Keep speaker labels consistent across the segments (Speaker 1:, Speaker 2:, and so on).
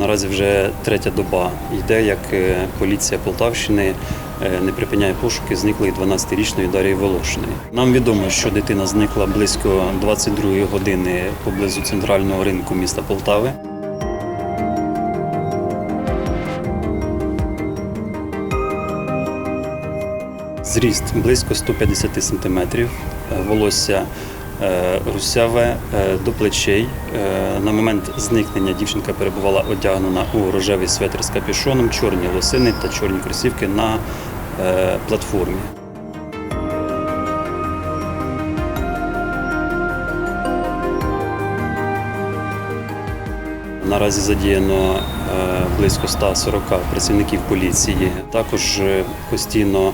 Speaker 1: Наразі вже третя доба йде, як е, поліція Полтавщини е, не припиняє пошуки зниклої 12-річної Дар'ї Волошиної. Нам відомо, що дитина зникла близько 22 години поблизу центрального ринку міста Полтави. Зріст близько 150 см, волосся е, русяве е, до плечей. Е, На момент зникнення дівчинка перебувала одягнена у рожевий светр з капюшоном, чорні лосини та чорні кросівки на е, платформі. Наразі задіяно е, близько 140 працівників поліції. Також постійно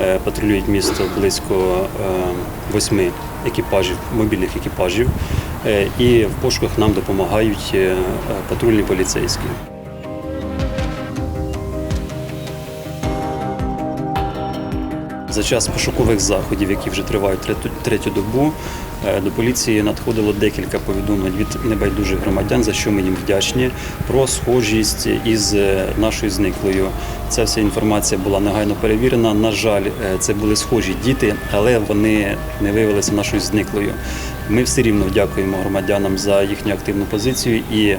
Speaker 1: е, патрулюють місто близько е, восьми екіпажів, мобільних екіпажів. І в пошуках нам допомагають патрульні поліцейські. За час пошукових заходів, які вже тривають третю, добу, е, до поліції надходило декілька повідомлень від небайдужих громадян, за що ми їм вдячні, про схожість із е, нашою зниклою. Ця вся інформація була негайно перевірена. На жаль, е, це були схожі діти, але вони не виявилися нашою зниклою. Ми все рівно дякуємо громадянам за їхню активну позицію і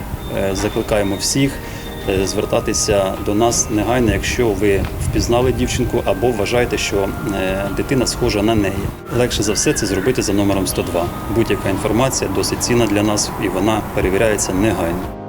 Speaker 1: закликаємо всіх звертатися до нас негайно, якщо ви впізнали дівчинку або вважаєте, що е, дитина схожа на неї. Легше за все це зробити за номером 102. Будь-яка інформація досить цінна для нас і вона перевіряється негайно.